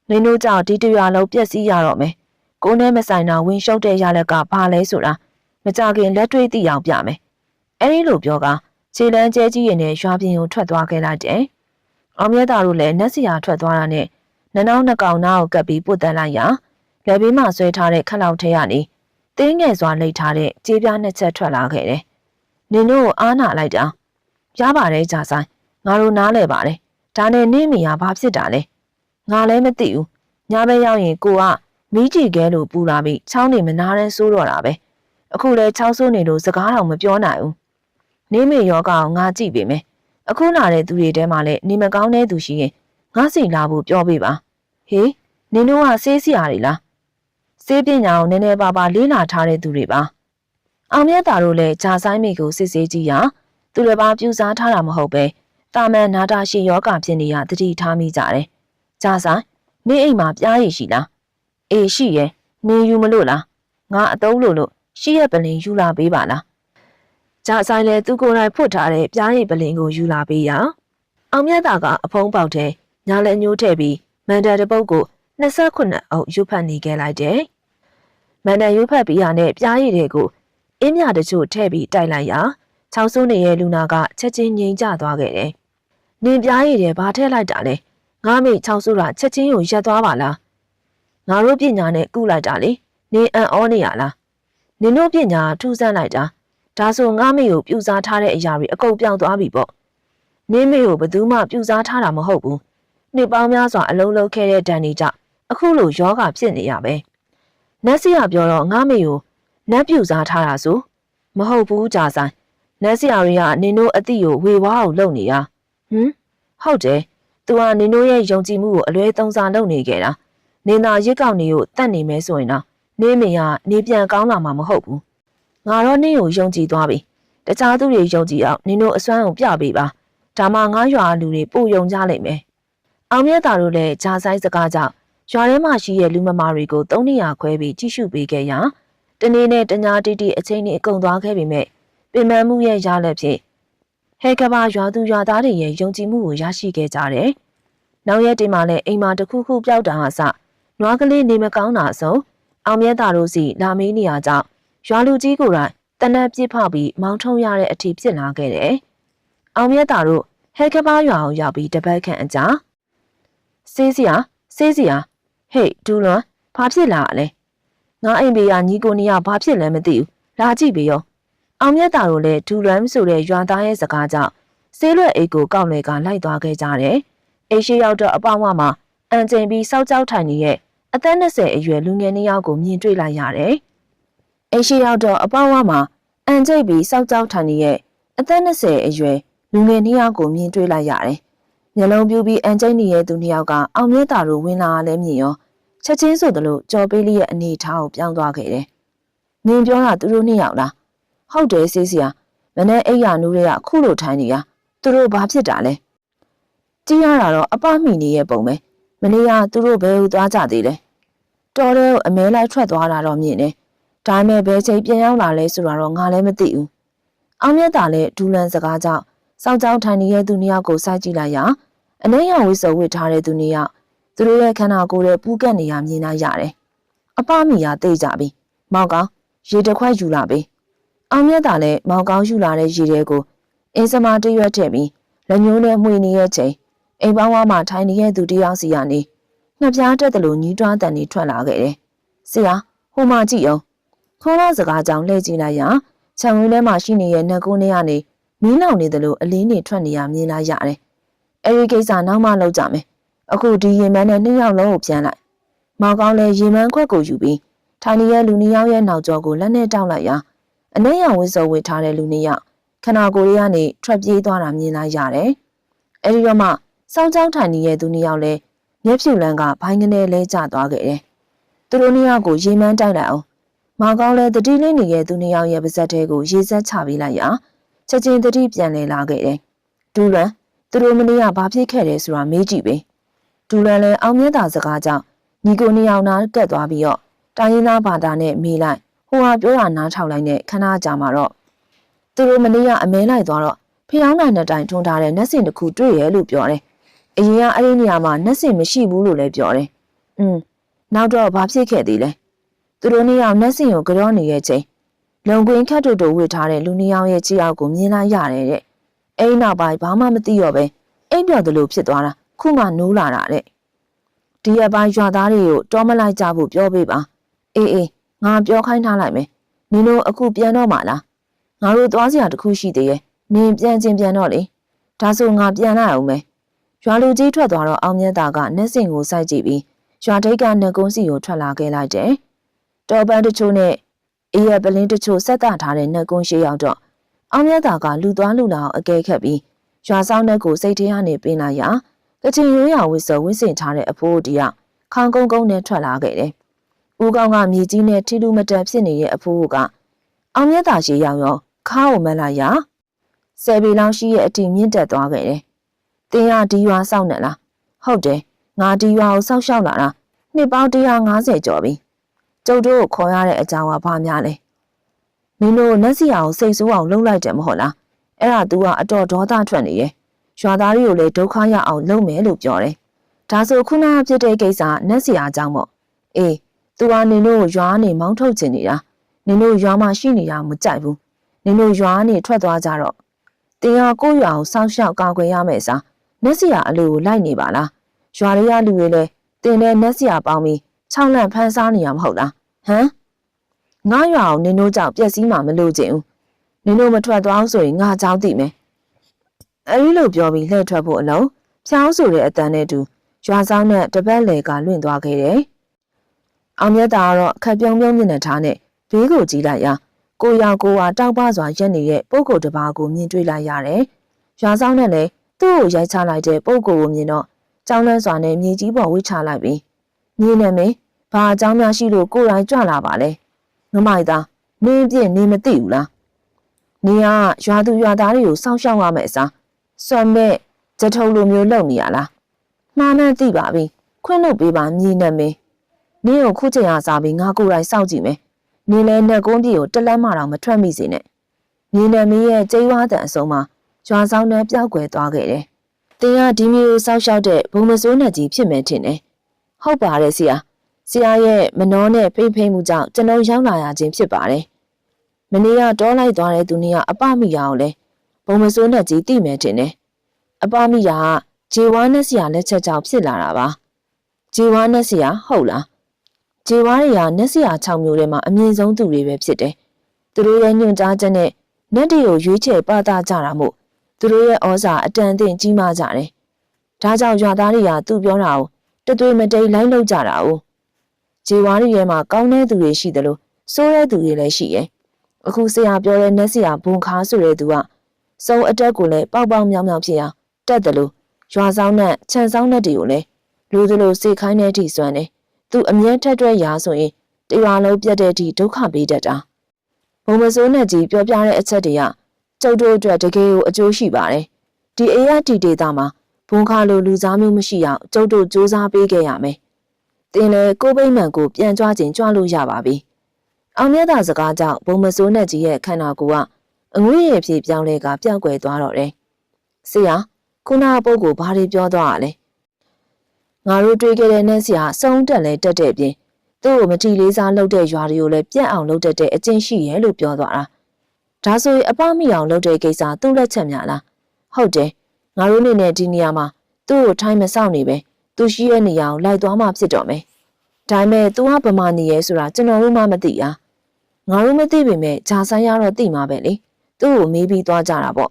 နင်တို့ကြောင့်ဒီတရွာလုံးပြက်စီးရတော့မယ်။ကိုယ်နဲ့မဆိုင်တာဝင်ရှုပ်တဲ့ရလက်ကဘာလဲဆိုတာမကြခင်လက်တွေ့သိအောင်ပြမယ်။အဲဒီလိုပြောကခြေလန်းကျဲကြီးရင်နဲ့ရွာပြင်ကိုထွက်သွားခဲ့လိုက်တယ်။အောင်မြတ်တာတို့လည်းနတ်ဆရာထွက်သွားတာနဲ့နနောင်းနှကောင်နားကိုကပ်ပြီးပုတ်တန်းလိုက်ရာလက်ဘေးမှာဆွဲထားတဲ့ခက်လောက်ထဲကနေ တင်းငယ်စွာလိတ်ထားတဲ့ကြေးပြားနှစ်ချက်ထွက်လာခဲ့တယ်။နင်တို့ကိုအားနာလိုက်တာ။ရပါတယ်ကြာဆိုင်ငါတို့နားလဲပါတယ်။ဒါနဲ့နင့်မိယာဘာဖြစ်တာလဲ။ငါလည်းမသိဘူး။ညဘက်ရောက်ရင်ကိုကမီးကြည့်ခဲလို့ပူလာပြီးချောင်းနေမနာတဲ့ဆိုးတော့တာပဲ။အခုလဲချောင်းဆိုးနေလို့စကားတော့မပြောနိုင်ဘူး။နင့်မိယောဂအောင်ငါကြည့်ပေမယ်။အခုလာတဲ့သူတွေထဲမှာလည်းနေမကောင်းတဲ့သူရှိရင်ငါစီလာဖို့ပြောပေးပါ။ဟေးနင်တို့ကဆေးစရာတွေလား။ ဆေးပညာကိုနည်းနည်းပါးပါးလေ့လာထားတဲ့သူတွေပါ။အောင်မြတ်တာတို့လည်းဂျာဆိုင်မိကိုစစ်ဆေးကြည့်ရာသူတစ်ပါးပြူစားထားတာမဟုတ်ပဲတာမန်နာတာရှိယောဂဖြစ်နေရတတိထားမိကြတယ်။ဂျာဆိုင်နေအိမ်မှာပြားရည်ရှိလား။အေးရှိရဲ့နေယူမလို့လား။ငါအတုံးလို့လို့ရှိရဲ့ပလင်ယူလာပေးပါလား။ဂျာဆိုင်လည်းသူကိုယ်တိုင်ဖွတ်ထားတဲ့ပြားရည်ပလင်ကိုယူလာပေးရ။အောင်မြတ်တာကအဖုံးပေါက်တဲ့ညာလက်ညှိုးထည့်ပြီးမန်ဒန်တစ်ပုတ်ကို29အုပ်ရွတ်ဖတ်နေခဲ့လိုက်တယ်။ မန်ဒန်ရွတ်ဖတ်ပြီးရတဲ့ပြားရည်တွေကိုအင်းမြတချို့ထည့်ပြီးတိုက်လိုက်ရာချောင်းစိုးနေတဲ့လူနာကချက်ချင်းငြိမ်ကျသွားခဲ့တယ်။နင်ပြားရည်တွေဘာထည့်လိုက်တာလဲ။ငါမိချောင်းစိုးတာချက်ချင်းကိုရက်သွားပါလား။ငါတို့ပညာနဲ့ကုလိုက်တာလေ။နင်အံ့ဩနေရလား။နင်တို့ပညာထူးဆန်းလိုက်တာ။ဒါဆိုငါမိကိုပြူစားထားတဲ့အရာတွေအကုန်ပြောင်းသွားပြီပေါ့။နင်မိကိုဘယ်သူမှပြူစားထားတာမဟုတ်ဘူး။နှစ်ပေါင်းများစွာအလုံးလုံးခဲ့တဲ့ဒဏ်တွေကြောင့်အခုလိုယောဂဖြစ်နေရပဲ။ နတ်စီကပြောတော့ငါမိကိုနတ်ပြူစားထားတာဆိုမဟုတ်ဘူးကြာဆိုင်နတ်ဆရာတွေကနင်တို့အတိကိုဝေဝါးအောင်လုပ်နေရဟမ်ဟုတ်တယ်သူကနင်တို့ရဲ့ယုံကြည်မှုကိုအလွဲသုံးစားလုပ်နေကြတာနင်သာရစ်ကောက်နေကိုတတ်နေမဲဆိုရင်တော့နေမေကနေပြန်ကောင်းလာမှာမဟုတ်ဘူးငါတော့နင့်ကိုယုံကြည်သွားပြီတခြားသူတွေယုံကြည်အောင်နင်တို့အစွမ်းကိုပြပေးပါဒါမှငါရွာလူတွေပို့ယုံကြလိမ့်မယ်အောင်မြတ်တာတို့လည်းဂျာဆိုင်စကားကြောင့် ရွာထဲမှာရှိတဲ့လူမမာတွေကို၃နေရာခွဲပြီးကြည့်ရှုပေးခဲ့ရာတနေ့နဲ့တညာတီတီအချိန်နဲ့အကုန်သွားခဲ့ပြီမဲ့ပင်ပန်းမှုရဲ့ရလက်ဖြင့်ဟဲကဘာရွာသူရွာသားတွေရဲ့ယုံကြည်မှုကိုရရှိခဲ့ကြတယ်။နောက်ရက်ဒီမှာလည်းအိမ်မှာတစ်ခုခုပျောက်တာဟာစနွားကလေးနေမကောင်းတာဆုံးအောင်မြတ်တာတို့စီလာမေးနေရကြောင်းရွာလူကြီးကိုယ်တိုင်တနက်ပြစ်ဖောက်ပြီးမောင်းထုံရတဲ့အထိဖြစ်လာခဲ့တယ်။အောင်မြတ်တာတို့ဟဲကဘာရွာကိုရောက်ပြီးတပတ်ခန့်အကြာစေးစရာစေးစရာ ဟေ့ဒူလွန်ဘာဖြစ်လာလဲငါအိမ်ဘေးကညီကိုနီကဘာဖြစ်လဲမသိဘူးလာကြည့်ပေးရောအောင်မြတ်တာတို့လည်းဒူရမ်ဆိုတဲ့ရွာသားရဲ့စကားကြောင့်ဆေးရွက်အိတ်ကိုကောက်လေကလိုက်သွားခဲ့ကြတယ်အိရှိရောက်တော့အပေါင်းဝမှာအန်ကျင်ပြီးစောက်ကြောက်ထိုင်နေရဲ့အသက်20အရွယ်လူငယ်နှစ်ယောက်ကိုမြင်တွေ့လိုက်ရတယ်အိရှိရောက်တော့အပေါင်းဝမှာအန်ကျိတ်ပြီးစောက်ကြောက်ထိုင်နေရဲ့အသက်20အရွယ်လူငယ်နှစ်ယောက်ကိုမြင်တွေ့လိုက်ရတယ်မျက်လုံးပြူပြီးအန်ကျိတ်နေတဲ့သူနှစ်ယောက်ကအောင်မြတ်တာတို့ဝင်လာလဲမြင်ရော ချက်ချင်းဆိုသလိုကြော်ပေးလေးရဲ့အနေထားကိုပြောင်းသွားခဲ့တယ်။နင်ပြောတာသူတို့နှစ်ယောက်လား။ဟုတ်တယ်ဆေးစရာမနေ့အိယာနူးတွေကခုလိုထိုင်းနေရသူတို့ဘာဖြစ်တာလဲ။ကြည့်ရတာတော့အပမိနေရဲ့ပုံပဲ။မနေ့ကသူတို့ဘယ်ဟူသွားကြသေးလဲ။တော်တဲ့ကိုအမဲလိုက်ထွက်သွားတာတော့မြင်တယ်။ဒါပေမဲ့ဘယ်ချိန်ပြန်ရောက်လာလဲဆိုတာတော့ငါလည်းမသိဘူး။အောင်မြတ်တာလည်းဒူလန်စကားကြောင့်စောက်ကြောက်ထိုင်နေတဲ့သူနှစ်ယောက်ကိုစိုက်ကြည့်လိုက်ရာအနှဲ့ရောင်ဝိစုံဝစ်ထားတဲ့သူနှစ်ယောက် သူတို့ရဲ့ခန္ဓာကိုယ်ရဲ့ပူးကပ်နေရမြင်လာရတယ်။အပမီယာသိကြပြီ။မောင်ကောင်ရေတစ်ခွက်ယူလာပြီ။အောင်မြတ်တာလည်းမောင်ကောင်ယူလာတဲ့ရေတွေကိုအင်းစမာတရွက်ထည့်ပြီးလက်ညှိုးနဲ့မှွေနေရဲ့ချိန်အိမ်ပေါင်းဝါမှာထိုင်နေတဲ့သူတယောက်စီကနေနှစ်ပြားတက်တယ်လို့ညီးတွားတန်နေထွက်လာခဲ့တယ်။ဆရာဟိုမှာကြည့်အောင်ခေါင်းလာစကားကြောင့်လှည့်ကြည့်လိုက်ရခြံဝင်းထဲမှာရှိနေတဲ့နှက်ကုန်းထဲကနေမီးလောင်နေတယ်လို့အလင်းတွေထွက်နေရမြင်လာရတယ်။အဲဒီကိစ္စနောက်မှလုပ်ကြမယ်။ အခုဒီရင်မန်းနဲ့နှစ်ယောက်လုံးကိုပြန်လိုက်။မောင်ကောင်းလည်းရင်မန်းခွက်ကိုယူပြီးထိုင်နေတဲ့လူနှစ်ယောက်ရဲ့နောက်ကျောကိုလက်နဲ့တောက်လိုက်ရာအနှဲ့ရောင်ဝစ်စုံဝစ်ထားတဲ့လူနှစ်ယောက်ခနာကိုရီးယားနေထွက်ပြေးသွားတာမြင်လိုက်ရတယ်။အဲဒီတော့မှစောင်းချောင်းထိုင်နေတဲ့သူနှစ်ယောက်လည်းမျက်ဖြူလန်းကဘိုင်းကနေလဲကျသွားခဲ့တယ်။သူတို့နှစ်ယောက်ကိုရေမန်းတိုက်လိုက်အောင်မောင်ကောင်းလည်းတတိလေးနေတဲ့သူနှစ်ယောက်ရဲ့ပါဇက်ထဲကိုရေစက်ချပေးလိုက်ရာချက်ချင်းတတိပြန်လဲလာခဲ့တယ်။ဒူလွန်သူတို့မနေ့ကဘာဖြစ်ခဲ့တယ်ဆိုတာမေးကြည့်ပဲ။ ဒူလွန်လည်းအောင်မြတ်တာစကားကြောင့်ညီကိုနှစ်ယောက်နားတက်သွားပြီးတော့တိုင်းရင်းသားဘာသာနဲ့မေးလိုက်ဟိုဟာပြောတာနားထောင်လိုက်နဲ့ခဏကြာမှာတော့သူတို့မနေ့ကအမဲလိုက်သွားတော့ဖျောင်းနိုင်တဲ့တိုင်ထွန်းထားတဲ့နက်စင်တစ်ခုတွေ့ရလို့ပြောတယ်။အရင်ကအဲ့ဒီနေရာမှာနက်စင်မရှိဘူးလို့လည်းပြောတယ်။อืมနောက်တော့ဘာဖြစ်ခဲ့သေးလဲ။သူတို့နှစ်ယောက်နက်စင်ကိုကြောနေရဲ့ချိန်လုံကွင်းခတ်တူတူဝစ်ထားတဲ့လူနှစ်ယောက်ရဲ့ခြေအောက်ကိုမြင်လိုက်ရတယ်တဲ့။အဲ့နောက်ပိုင်းဘာမှမသိတော့ပဲအိပ်ပျော်သလိုဖြစ်သွားတာ ခုမှနိုးလာတာတဲ့။ဒီအပိုင်းရွာသားတွေကိုတောမလိုက်ကြဖို့ပြောပေးပါ။အေးအေးငါပြောခိုင်းထားလိုက်မယ်။နင်တို့အခုပြန်တော့မှလား။ငါတို့သွားစရာတခုရှိသေးရဲ့။နင်ပြန်ချင်းပြန်တော့လေ။ဒါဆိုငါပြန်လာအောင်မယ်။ရွာလူကြီးထွက်သွားတော့အောင်မြတ်တာကနက်စင်ကိုစိုက်ကြည့်ပြီးရွာထိတ်ကနက်ကုန်းစီကိုထွက်လာခဲ့လိုက်တယ်။တော်ပန်းတချို့နဲ့အေးရပလင်းတချို့ဆက်တာထားတဲ့နက်ကုန်းရှိရောက်တော့အောင်မြတ်တာကလူသွားလူလာအောင်အကဲခတ်ပြီးရွာဆောင်တဲ့ကိုစိတ်ထဲကနေပင်လာရာ ကချင်ရိုးရာဝစ်စောဝစ်စင်ထားတဲ့အဖိုးတီကခေါင်းကုန်းကုန်းနဲ့ထွက်လာခဲ့တယ်။ဦးကောင်းကမြေကြီးနဲ့ထီလူမတက်ဖြစ်နေတဲ့အဖိုးကအောင်မြတ်တာရှိရောက်ရောခါကိုမလာရာဆယ်ပေလောင်ရှိရဲ့အတီမြင့်တက်သွားခဲ့တယ်။တင်းရဒီရွာစောက်နေလား။ဟုတ်တယ်။ငါဒီရွာကိုစောက်ရှောက်လာတာနှစ်ပေါင်း150ကျော်ပြီ။ကျုပ်တို့ကိုခေါ်ရတဲ့အကြောင်းကဘာများလဲ။မင်းတို့နက်စီယာကိုစိတ်ဆိုးအောင်လှုပ်လိုက်တယ်မဟုတ်လား။အဲ့ဒါ तू ကအတော်ဒေါသထွက်နေရဲ့။ ရွာသားတွေကိုလည်းဒုက္ခရအောင်လုပ်မယ်လို့ပြောတယ်။ဒါဆိုခုနကဖြစ်တဲ့ကိစ္စနက်စီယာအကြောင်းပေါ့။အေး तू ကနင်တို့ရွာနေမောင်းထုတ်ချင်နေတာ။နင်တို့ရွာမှာရှိနေတာမကြိုက်ဘူး။နင်တို့ရွာနေထွက်သွားကြတော့တင်ဟာကိုယ့်ရွာကိုစောင့်ရှောက်ကာကွယ်ရမယ်စားနက်စီယာအလိုကိုလိုက်နေပါလား။ရွာတွေကလူတွေလည်းတင်တဲ့နက်စီယာပေါင်းပြီးခြောက်လန့်ဖမ်းစားနေရမဟုတ်လား။ဟမ်ငါရွာအောင်နင်တို့ကြောင့်ပျက်စီးမှာမလို့ချင်ဘူး။နင်တို့မထွက်သွားအောင်ဆိုရင်ငါကြောက်သိမယ်။ အဲဒီလိုပြောပြီးလှည့်ထွက်ဖို့အလုံးဖြောင်းဆိုတဲ့အတန်နဲ့တူရွာဆောင်နဲ့တပတ်လေကလွင့်သွားခဲ့တယ်။အောင်မြတ်တာကတော့ခက်ပြုံးပြုံးမျက်နှာထားနဲ့ဘေးကိုကြည့်လိုက်ရာကိုရောင်ကိုဝါတောက်ပစွာရက်နေတဲ့ပုဂ္ဂိုလ်တစ်ပါးကိုမြင်တွေ့လိုက်ရတယ်။ရွာဆောင်နဲ့လည်းသူ့ကိုရိုက်ချလိုက်တဲ့ပုဂ္ဂိုလ်ကိုမြင်တော့ကြောင်းလန်းစွာနဲ့မြေကြီးပေါ်ဝှေ့ချလိုက်ပြီးမြင်နေမင်းဘာအကြောင်းများရှိလို့ကိုယ်တိုင်ကြွလာပါလဲ။ငမိုက်သားနင်းပြင်းနေမသိဘူးလား။နေကရွာသူရွာသားတွေကိုစောင့်ရှောက်ရမယ်အစား စွမ်းမဲ့ကြထုံလိုမျိုးလုပ်နေရလား။မှားမှန်းသိပါပြီ။ခွင့်လုပ်ပေးပါမြည်နေမင်း။နင်းကိုခုချိန်အားစားပြီးငါကိုယ်တိုင်စောင့်ကြည့်မယ်။နင်းလည်းနှက်ကုန်းပြေကိုတလက်မတောင်မထွက်မိစေနဲ့။မြည်နေမင်းရဲ့ကျိန်းဝါတန်အစုံမှာရွာဆောင်နဲ့ပျောက်ကွယ်သွားခဲ့တယ်။တင်ကဒီမျိုးကိုစောက်ရှောက်တဲ့ဘုံမစိုးနဲ့ကြီးဖြစ်မယ်ထင်တယ်။ဟုတ်ပါတယ်ဆရာ။ဆရာရဲ့မနှောနဲ့ဖိမ့်ဖိမ့်မှုကြောင့်ကျွန်တော်ရောက်လာရခြင်းဖြစ်ပါတယ်။မနေ့ကတောလိုက်သွားတဲ့သူနေကအပမိယာကိုလည်း ဘုံမစိုးနဲ့ကြီးတိမယ်ထင်တယ်။အပမိယာကဂျေဝါနဲ့ဆရာလက်ချက်ကြောင့်ဖြစ်လာတာပါ။ဂျေဝါနဲ့ဆရာဟုတ်လား။ဂျေဝါတွေကနက်ဆရာ6မျိုးထဲမှာအမြင့်ဆုံးသူတွေပဲဖြစ်တယ်။သူတို့ရဲ့ညွှန်ကြားချက်နဲ့နက်တွေကိုရွေးချယ်ပသကြတာမို့သူတို့ရဲ့ဩဇာအတန်အသင့်ကြီးမားကြတယ်။ဒါကြောင့်ရွာသားတွေကသူ့ပြောတာကိုတသွေးမတိတ်လိုက်လုပ်ကြတာ哦။ဂျေဝါတွေထဲမှာကောင်းတဲ့သူတွေရှိတယ်လို့ဆိုးတဲ့သူတွေလည်းရှိရဲ့။အခုဆရာပြောတဲ့နက်ဆရာဘုံခါဆိုတဲ့သူက စုံအတက်ကိုလည်းပေါက်ပေါက်မြောင်မြောင်ဖြစ်အောင်တက်တယ်လို့ရွာဆောင်နဲ့ခြံဆောင်နဲ့တွေကိုလည်းလူသလိုစေခိုင်းတဲ့အထိစွမ်းတယ်။သူအမြဲထက်တွဲရာဆိုရင်တရွာလုံးပြတ်တဲ့အထိဒုက္ခပေးတတ်တာ။ဘုံမစိုးနဲ့ကြီးပြောပြတဲ့အချက်တွေကကျုပ်တို့အတွက်တကယ်ကိုအကျိုးရှိပါတယ်။ဒီအေးရတီဒေတာမှာဘုံခါလိုလူစားမျိုးမရှိအောင်ကျုပ်တို့စူးစမ်းပေးခဲ့ရမယ်။တင်လေကိုပိမ့်မှန်ကိုပြန်ကြွခြင်းကြွလို့ရပါပြီ။အောင်မြတ်တာစကားကြောင့်ဘုံမစိုးနဲ့ကြီးရဲ့ခန္ဓာကိုယ်က အငွေ့ရည်ဖြစ်ပြောင်းလဲကပြောက်ွယ်သွားတော့တယ်။ဆရာ ခုနကပုတ်ကိုဘာတွေပြောသွားရလဲငါတို့တွေ့ခဲ့တဲ့နတ်ဆရာစုံတက်လဲတက်တဲ့ပြင်သူ့ကိုမတီလေးစားလုပ်တဲ့ရွာတွေကိုလည်းပြက်အောင်လုပ်တတ်တဲ့အကျင့်ရှိရဲ့လို့ပြောသွားတာဒါဆိုရင်အပမိအောင်လုပ်တဲ့ကိစ္စသူ့လက်ချက်များလားဟုတ်တယ်ငါတို့နေနဲ့ဒီနေရာမှာသူ့ကိုထိုင်းမဆောင်နေပဲသူရှိတဲ့နေရာကိုလိုက်သွားမှဖြစ်တော့မယ်ဒါပေမဲ့ तू ကဗမာနေရဲဆိုတာကျွန်တော်တို့မှမသိอ่ะငါတို့မသိပေမဲ့ဂျာဆိုင်ရတော့သိမှာပဲလေ သူ့ကိုမေးပြီးသွားကြတာပေါ့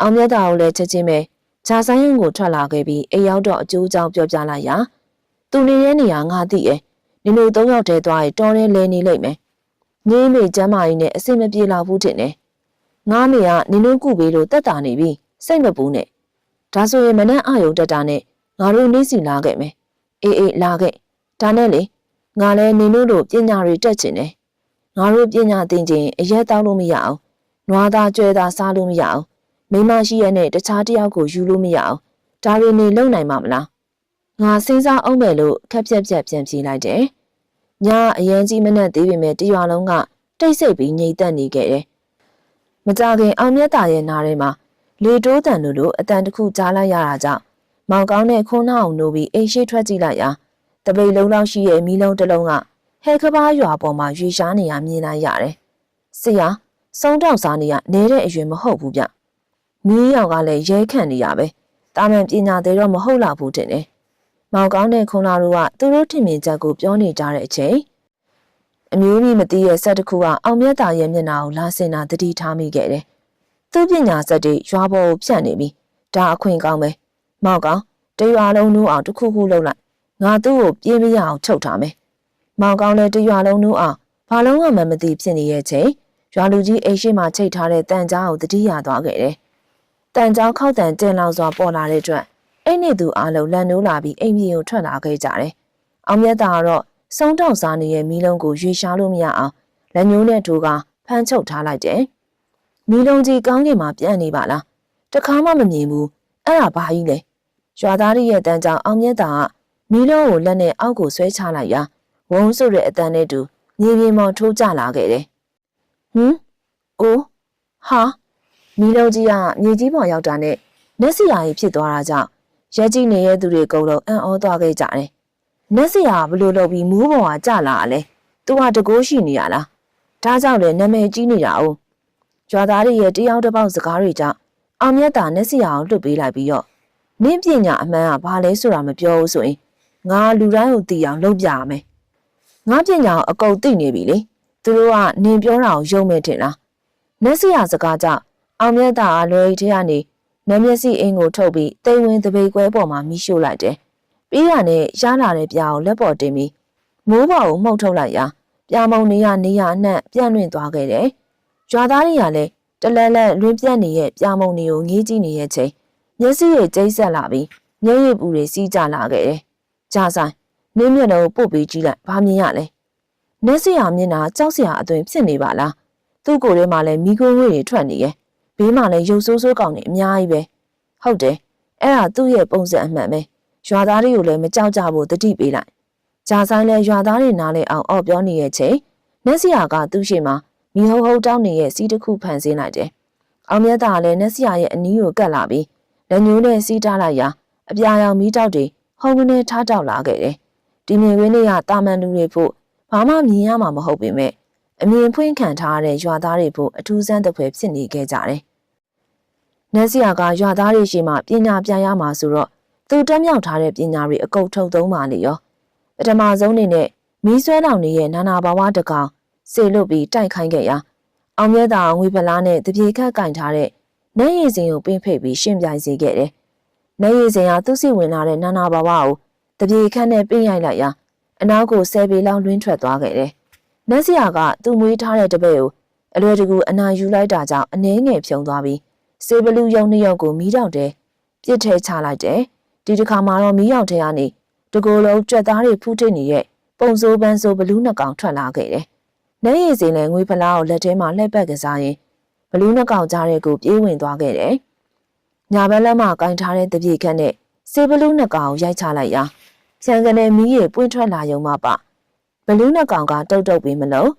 အောင်မြတ်တာကိုလည်းချက်ချင်းပဲဂျာဆိုင်ရင်ကိုထွက်လာခဲ့ပြီးအိမ်ရောက်တော့အကျိုးအကြောင်းပြောပြလိုက်ရာသူနေတဲ့နေရာငါသိရဲ့နင်တို့သုံးယောက်တည်းသွားရင်တော်ရဲလဲနေလိမ့်မယ်ငင်းမေကျမ်းမာကြီးနဲ့အဆင်မပြေလောက်ဘူးတင်တယ်ငါမေကနင်တို့ကုပေးလို့တက်တာနေပြီစိတ်မပူနဲ့ဒါဆိုရင်မနဲ့အာယုံတက်တာနဲ့ငါတို့နေစီလာခဲ့မယ်အေးအေးလာခဲ့ဒါနဲ့လေငါလည်းနင်တို့လိုပညာတွေတက်ချင်တယ်ငါတို့ပညာသင်ခြင်းအရက်တောက်လို့မရအောင် နွားသားကျွဲသားစားလို့မရအောင်မိမရှိရနဲ့တခြားတယောက်ကိုယူလို့မရအောင်ဒါတွေနေလုံနိုင်မှာမလားငါစဉ်းစားအောင်မယ်လို့ခက်ပြက်ပြက်ပြန်ပြေးလိုက်တယ်ညအရန်ကြီးမနဲ့သေးပေမဲ့တရွာလုံးကတိတ်ဆိတ်ပြီးငြိမ်သက်နေခဲ့တယ်မကြခင်အောင်မြတ်တာရဲ့နားထဲမှာလေတိုးတန်တို့လိုအတန်တစ်ခုကြားလိုက်ရတာကြောင့်မောင်ကောင်းတဲ့ခွန်းနှောင်းနိုးပြီးအိမ်ရှိထွက်ကြည့်လိုက်ရာတပိတ်လုံးလောက်ရှိရဲ့မီးလုံးတစ်လုံးကဟဲကဘာရွာပေါ်မှာရွေရှားနေရမြင်လိုက်ရတယ်။ဆရာ စုံတောက်စားနေရနဲတဲ့အရွယ်မဟုတ်ဘူးဗျ။မီးရောင်ကလည်းရဲခန့်နေရပဲ။တာမန်ပညာသေးတော့မဟုတ်လာဘူးတင်တယ်။မောင်ကောင်းတဲ့ခွန်လာတို့ကသူတို့ထင်မြင်ချက်ကိုပြောနေကြတဲ့အချိန်အမျိုးမီမသိရဲ့ဆက်တစ်ခုကအောင်မြတ်တာရဲ့မျက်နှာကိုလာစင်တာတတိထားမိခဲ့တယ်။သူ့ပညာစက်တွေရွာပေါ်ကိုဖြန့်နေပြီ။ဒါအခွင့်ကောင်းပဲ။မောင်ကောင်းတရွာလုံးနိုးအောင်တစ်ခုခုလှုပ်လိုက်ငါသူ့ကိုပြေးမရအောင်ချုပ်ထားမယ်။မောင်ကောင်းလည်းတရွာလုံးနိုးအောင်ဘာလုံးကမှမသိဖြစ်နေရဲ့ချိန် ရွာလူကြီးအိမ်ရှိမှချိတ်ထားတဲ့တန်ကြားကိုတတိယသွားခဲ့တယ်။တန်ကြားခောက်တန်ကျင်လောင်စွာပေါ်လာတဲ့အတွက်အိမ်နေသူအားလုံးလန်နိုးလာပြီးအိမ်မြေကိုထွက်လာခဲ့ကြတယ်။အောင်မြတ်တာကတော့စုံတောက်စားနေတဲ့မီးလုံးကိုရွေရှားလို့မရအောင်လက်ညှိုးနဲ့ထိုးကဖမ်းချုပ်ထားလိုက်တယ်။မီးလုံးကြီးကောင်းကင်မှာပြန့်နေပါလား။တခါမှမမြင်ဘူး။အဲ့ဒါဘာကြီးလဲ။ရွာသားရဲ့တန်ကြောင်အောင်မြတ်တာကမီးလုံးကိုလက်နဲ့အောက်ကိုဆွဲချလိုက်ရာဝုန်းဆိုတဲ့အတန်နဲ့တူမြေပြင်ပေါ်ထိုးကျလာခဲ့တယ်။ ဟမ်။အိုးဟာမီးလုံးကြီးကမြေကြီးပေါ်ရောက်တာနဲ့နက်စီယာကြီးဖြစ်သွားတာကြောင့်ရက်ကြီးနေတဲ့သူတွေအကုန်လုံးအံ့ဩသွားခဲ့ကြတယ်။နက်စီယာဘလို့လုပ်ပြီးမူးပေါ်ကကျလာတာလဲ။ तू ဟာတကိုးရှိနေရလား။ဒါကြောင့်လေနာမည်ကြီးနေတာ哦။ကြွာသားတွေရဲ့တယောက်တစ်ပေါက်စကားတွေကြောင့်အောင်မြတ်တာနက်စီယာကိုလွတ်ပေးလိုက်ပြီးတော့နင်းပညာအမှန်ကဘာလဲဆိုတာမပြောဘူးဆိုရင်ငါလူတိုင်းကိုသိအောင်လုပ်ပြရမယ်ငါပညာကိုအကုန်သိနေပြီလေ သူတို့ကနင်ပြောတာကိုယုံမဲ့ထင်လားနက်စီယာစကားကြောင့်အောင်မြတ်တာအလွယ်ကြီးထဲကနေနမျက်စိအင်းကိုထုတ်ပြီးတိမ်ဝင်တပိတ်ခွဲပေါ်မှာမိရှို့လိုက်တယ်ပြီးရနဲ့ရလာတဲ့ပြာကိုလက်ပေါ်တင်ပြီးမိုးပေါ်ကိုမှုတ်ထုတ်လိုက်ရာပြာမုံနေရနေရအနှံ့ပြန့်လွင့်သွားခဲ့တယ်ရွာသားတွေကလည်းတလဲလဲလွင်ပြန့်နေတဲ့ပြာမုံတွေကိုငေးကြည့်နေရဲ့ချိန်မျက်စိတွေကျိတ်ဆက်လာပြီးမျက်ရည်ပူတွေစီးကျလာခဲ့တယ်ကြာဆိုင်နင်းမျက်နှာကိုပုတ်ပြီးကြည့်လိုက်ဘာမြင်ရလဲ နက်စရာမျက်နှာကြောက်စရာအသွင်ဖြစ်နေပါလားသူ့ကိုယ်ထဲမှာလည်းမိခိုးငွေတွေထွက်နေရဲ့ဘေးမှာလည်းရုပ်ဆိုးဆိုးကောင်တွေအများကြီးပဲဟုတ်တယ်အဲ့ဒါသူ့ရဲ့ပုံစံအမှန်ပဲရွာသားတွေကိုလည်းမကြောက်ကြဖို့တတိပေးလိုက်ကြာဆိုင်လည်းရွာသားတွေနားလဲအောင်အော်ပြောနေရဲ့ချိန်နက်စရာကသူ့ရှိမှာမိဟုတ်ဟုတ်တောင်းနေရဲ့စီးတစ်ခုဖန်ဆင်းလိုက်တယ်အောင်မြတ်တာလည်းနက်စရာရဲ့အနီးကိုကတ်လာပြီးလက်ညှိုးနဲ့စီးထားလိုက်ရာအပြာရောင်မီးတောက်တွေဟုံကနေထားတောက်လာခဲ့တယ်။ဒီမြင်ကွင်းတွေကတာမန်လူတွေဖို့ ဘာမှမြင်ရမှာမဟုတ်ပေမဲ့အမြင်ဖွင့်ခံထားတဲ့ရွာသားတွေဖို့အထူးဆန်းတစ်ဖွဲဖြစ်နေခဲ့ကြတယ်။နတ်စီယာကရွာသားတွေရှိမှပညာပြရမှာဆိုတော့သူတက်မြောက်ထားတဲ့ပညာတွေအကုန်ထုတ်သုံးပါလေရော။ပထမဆုံးနေနဲ့မီးဆွဲလောင်နေတဲ့နာနာဘာဝတကောင်စေလွတ်ပြီးတိုက်ခိုင်းခဲ့ရာအောင်မြတ်တာငွေပလားနဲ့တပြေခက်ကင်ထားတဲ့နေရည်စင်ကိုပင်းဖိတ်ပြီးရှင်းပြစေခဲ့တယ်။နေရည်စင်ကသူ့စီဝင်လာတဲ့နာနာဘာဝကိုတပြေခက်နဲ့ပင်းရိုက်လိုက်ရာ အနောက်ကိုဆယ်ပေလောက်လွင်းထွက်သွားခဲ့တယ်။နတ်စရာကသူ့မွေးထားတဲ့တပည့်ကိုအလွယ်တကူအနာယူလိုက်တာကြောင့်အနှဲငယ်ဖြုံသွားပြီးစေဘလူးရုံနှစ်ယောက်ကိုမီးတောက်တဲ့ပြစ်ထဲချလိုက်တယ်။ဒီတစ်ခါမှတော့မီးရောက်တဲ့ကနေတကိုယ်လုံးကြွက်သားတွေဖူးထိနေတဲ့ပုံစိုးပန်းစိုးဘလူးနှစ်ကောင်ထွက်လာခဲ့တယ်။နတ်ရည်စင်လည်းငွေဖလားကိုလက်ထဲမှာလှည့်ပတ်ကစားရင်ဘလူးနှစ်ကောင်ကြားတဲ့ကိုပြေးဝင်သွားခဲ့တယ်။ညာဘက်လက်မှာကင်ထားတဲ့တပြေခက်နဲ့စေဘလူးနှစ်ကောင်ရိုက်ချလိုက်ရာ ခြံကနေမီးရေပွင့်ထွက်လာရုံမှပဘလူးနှစ်ကောင်ကတုတ်တုတ်ပြီးမလို့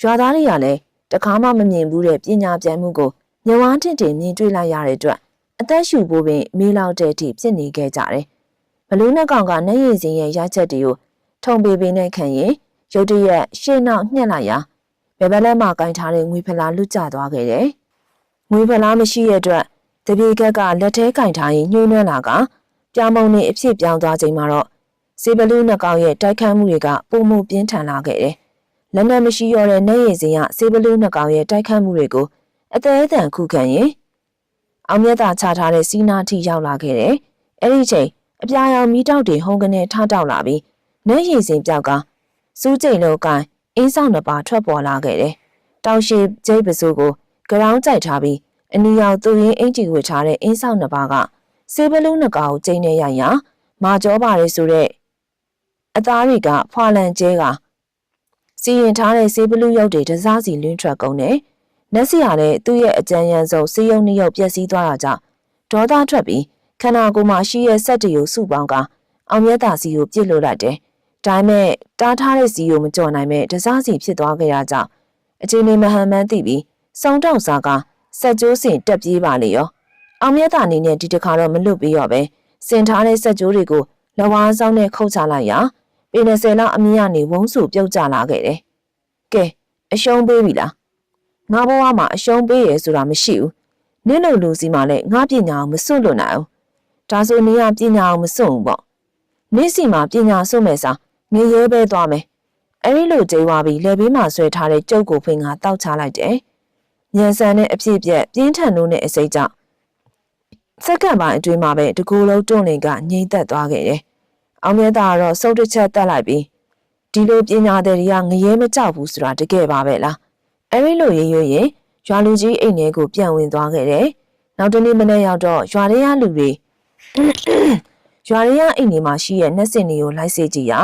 ရွာသားတွေကလည်းတခါမှမမြင်ဘူးတဲ့ပညာပြန်မှုကိုညဝါးထင်ထင်မြင်တွေ့လိုက်ရတဲ့အတွက်အအသက်ရှူဖို့ပင်မေးလောက်တဲ့အထိဖြစ်နေခဲ့ကြတယ်။ဘလူးနှကောင်ကနှဲရည်စင်ရဲ့ရချက်တွေကိုထုံပေပေနဲ့ခံရင်ရုတ်တရက်ရှေ့နောက်ညှက်လိုက်ရာဘယ်ဘက်လက်မှကင်ထားတဲ့ငွေဖလားလွတ်ကျသွားခဲ့တယ်။ငွေဖလားမရှိတဲ့အတွက်တပြေကက်ကလက်ထဲကင်ထားရင်ညှိုးနှွမ်းလာကပြောင်းမုံနေအဖြစ်ပြောင်းသွားချိန်မှာတော့ စေဘလူးနှကောင်ရဲ့တိုက်ခတ်မှုတွေကပုံမှုပြင်းထန်လာခဲ့တယ်။လက်နက်မရှိတော့တဲ့နှဲရည်စင်ကစေဘလူးနှကောင်ရဲ့တိုက်ခတ်မှုတွေကိုအသေးအတန်ခုခံရင်အောင်မြတ်သာချထားတဲ့စီးနာထိရောက်လာခဲ့တယ်။အဲ့ဒီချိန်အပြာရောင်မီးတောက်တွေဟုန်ကနေထတောက်လာပြီးနှဲရည်စင်ပြောက်ကစူးကျိန်လောကိုင်းအင်းဆောင်နှစ်ပါထွက်ပေါ်လာခဲ့တယ်။တောင်ရှိကျိတ်ပစိုးကိုကရောင်းကြိုက်ထားပြီးအနီရောင်သူရင်းအင်ကြီးဝတ်ထားတဲ့အင်းဆောင်နှစ်ပါးကစေဘလူးနှစ်ကောင်ကိုကျိန်နေရရမာကြောပါရဲဆိုတဲ့ အသားတွေကဖွာလန်ကျဲကစီရင်ထားတဲ့စေဘလူးရုပ်တွေတစားစီလွင်းထွက်ကုန်တယ်။နက်စီရတဲ့သူ့ရဲ့အကြံဉာဏ်ဆုံးစေယုံနှစ်ယောက်ပျက်စီးသွားတာကြောင့်ဒေါသထွက်ပြီးခန္ဓာကိုယ်မှာရှိတဲ့စက်တွေကိုစုပေါင်းကအောင်မြတ်တာစီကိုပြစ်လို့လိုက်တယ်။ဒါပေမဲ့တားထားတဲ့စီကိုမကြော်နိုင်မဲ့တစားစီဖြစ်သွားခဲ့တာကြောင့်အချိန်လေးမဟန်မှန်းသိပြီးစောင်းတောက်စားကစက်ကြိုးစင်တက်ပြေးပါလေရော။အောင်မြတ်တာအနေနဲ့ဒီတစ်ခါတော့မလွတ်ပြီးတော့ပဲစင်ထားတဲ့စက်ကြိုးတွေကိုလဝါးဆောင်နဲ့ခုတ်ချလိုက်ရာ ပေ20လောက်အမြင့်ကနေဝုန်းဆူပြုတ်ကျလာခဲ့တယ်။ကဲအရှုံးပေးပြီလား။ငါဘဝမှာအရှုံးပေးရဆိုတာမရှိဘူး။နင့်လိုလူစီမှာလည်းငါပညာအောင်မစွန့်လွတ်နိုင်ဘူး။ဒါဆိုနေရပညာအောင်မစွန့်ဘူးပေါ့။နင့်စီမှာပညာစွန့်မယ်စားငရဲပဲသွားမယ်။အဲဒီလိုကြိွားပြီးလက်ဘေးမှာဆွဲထားတဲ့ကြုတ်ကိုဖိငါတောက်ချလိုက်တယ်။ညံဆန်တဲ့အဖြစ်ပြက်ပြင်းထန်လို့နဲ့အစိတ်ကြောင့်စက္ကန့်ပိုင်းအတွင်းမှာပဲတကူလုံးတွန့်လင်ကငြိမ့်သက်သွားခဲ့တယ်။ အောင်မြတ်သားကတော့စုပ်တစ်ချက်တက်လိုက်ပြီးဒီလိုပညာတဲ့တွေကငရဲမကြောက်ဘူးဆိုတာတကယ်ပါပဲလား။အဲဒီလိုရေးရွရင်ရွာလူကြီးအိမ်ထဲကိုပြန်ဝင်သွားခဲ့တယ်။နောက်တနေ့မနေ့ရောက်တော့ရွာတွေကလူတွေရွာတွေကအိမ်တွေမှာရှိတဲ့နှက်စင်တွေကိုလိုက်စေကြည့်ရာ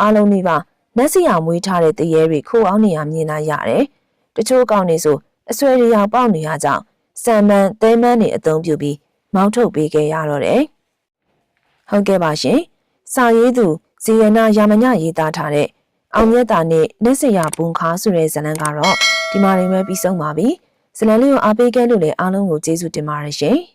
အားလုံးဒီပါနှက်စီအောင်မွေးထားတဲ့တရေတွေခိုးအောင်နေရမြင်လာရတယ်။တချို့ကောင်တွေဆိုအဆွဲတွေရောက်ပေါက်နေရကြောင်းစံမန်းသဲမန်းတွေအသုံးပြုပြီးမောင်းထုတ်ပေးခဲ့ရတော့တယ်။ဟုတ်ကဲ့ပါရှင်။ စာရေးသူဇီယနာယာမညရေးသားထားတဲ့အောင်မြတ်တာနဲ့နက်စရာဘုံခါဆိုတဲ့ဇာတ်လမ်းကတော့ဒီမှာနေပဲပြီးဆုံးပါပြီ။ဇာတ်လမ်းလေးကိုအားပေးခဲ့လို့လည်းအားလုံးကိုကျေးဇူးတင်ပါတယ်ရှင်။